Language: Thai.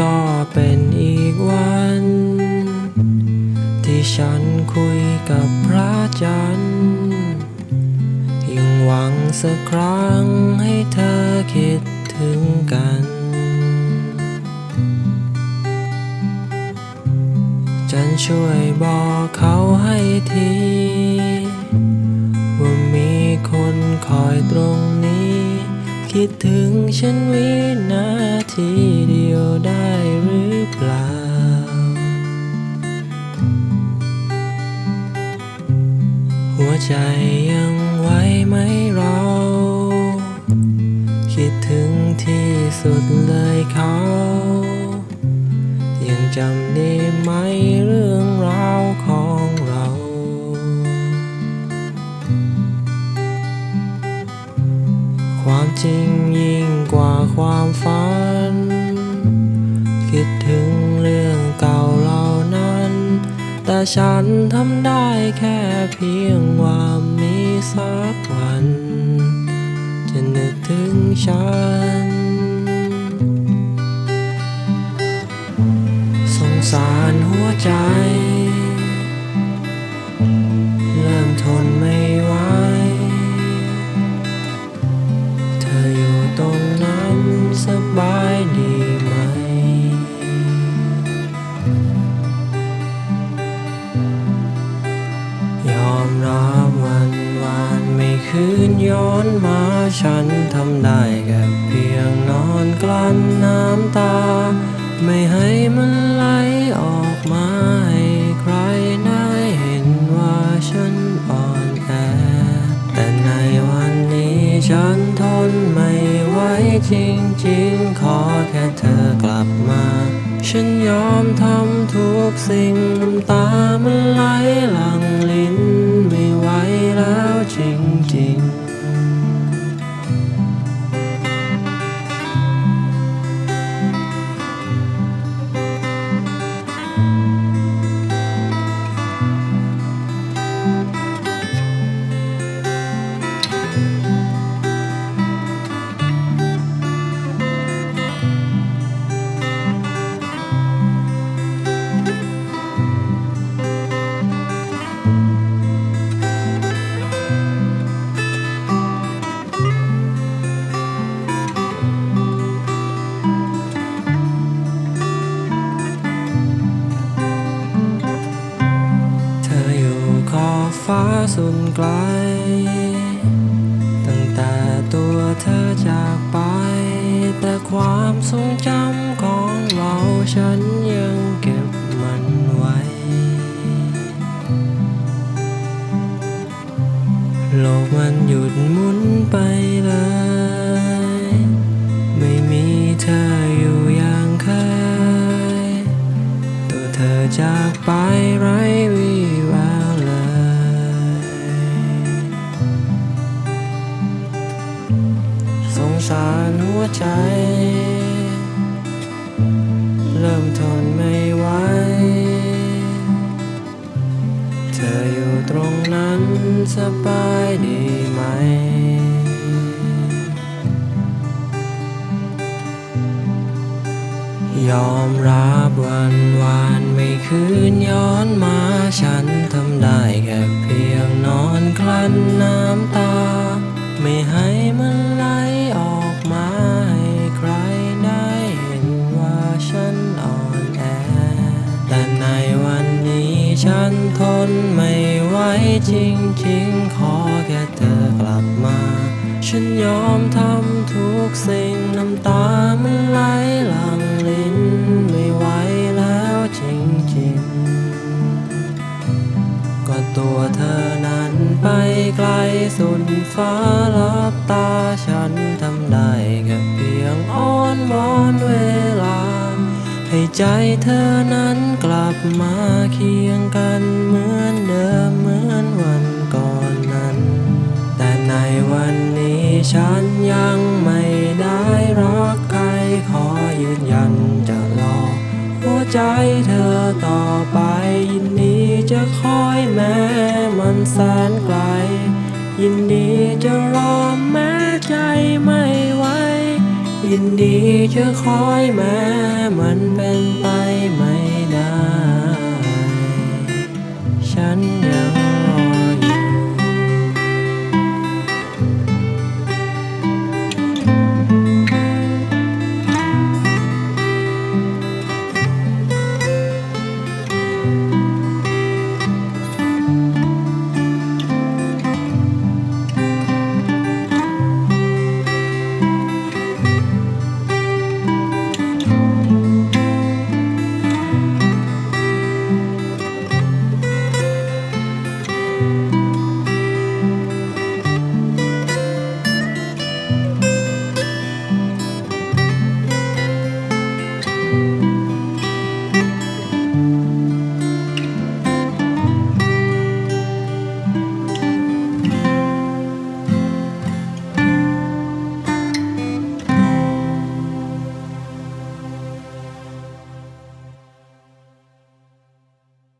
ก็เป็นอีกวัน ที่ฉันคุยกับพระจันทร์ยังหวังสักครั้งให้เธอคิดถึงกัน จันช่วยบอกเขาให้ที ว่ามีคนคอยตรง คิดถึงฉันวินาทีเดียวได้หรือเปล่า หัวใจยังไหวไหมเรา คิดถึงที่สุดเลยเขา ยังจำได้ไหมเรื่อง ความฝัน คิดถึงเรื่องเก่าเหล่านั้น แต่ฉันทำได้แค่เพียงว่ามีสักวัน จะนึกถึงฉัน สงสารหัวใจเริ่มทนไม่ไหวเธออยู่ตรง บายดีไหม ยอมรับวันวานไม่คืนย้อนมาฉันทำได้แค่เพียงนอนกลั้นน้ำตา ไม่ให้มันไหลออกมาให้ใครได้เห็นว่าฉันอ่อนแอ แต่ในวันนี้ฉันทนไม่ ไหวจริงๆ ขอแค่เธอกลับมา ฉันยอมทำทุกสิ่งน้ำตามันไหลหลังลิ้นไม่ไหวแล้ว ฟ้าสุดไกล ตั้งแต่ตัวเธอจากไป แต่ความทรงจำของเราฉันยังเก็บมันไว้ โลกมันหยุดหมุนไปเลย ไม่มีเธออยู่อย่างเคย ตัวเธอจากไปไร้ สารหัวใจ เริ่มทนไม่ไหว เธออยู่ตรงนั้นสบายดีไหม ยอมรับวันวานไม่คืนย้อนมาฉันทำได้แค่เพียงนอนกลั้นน้ำตา ไม่ให้ วันนี้ฉันทนไม่ไหวจริงๆ ขอแค่เธอกลับมา ฉันยอมทำทุกสิ่งน้ำตามันไหลหลังลิ้นไม่ไหวแล้วจริงๆ ก็ตัวเธอนั้นไปไกลสุดฟ้าลับตาฉันทำได้แค่เพียงอ้อนวอนเว ใจเธอนั้นกลับมาเคียงกันเหมือนเดิมเหมือนวันก่อนนั้น แต่ในวันนี้ฉันยังไม่ได้รักใครขอยืนยันจะรอหัวใจเธอต่อไปยินดีจะคอยแม้มันแสนไกล ยินดีจะรอแม้ใจไม่ ยินดีจะคอยแม้มันเป็นไปไม่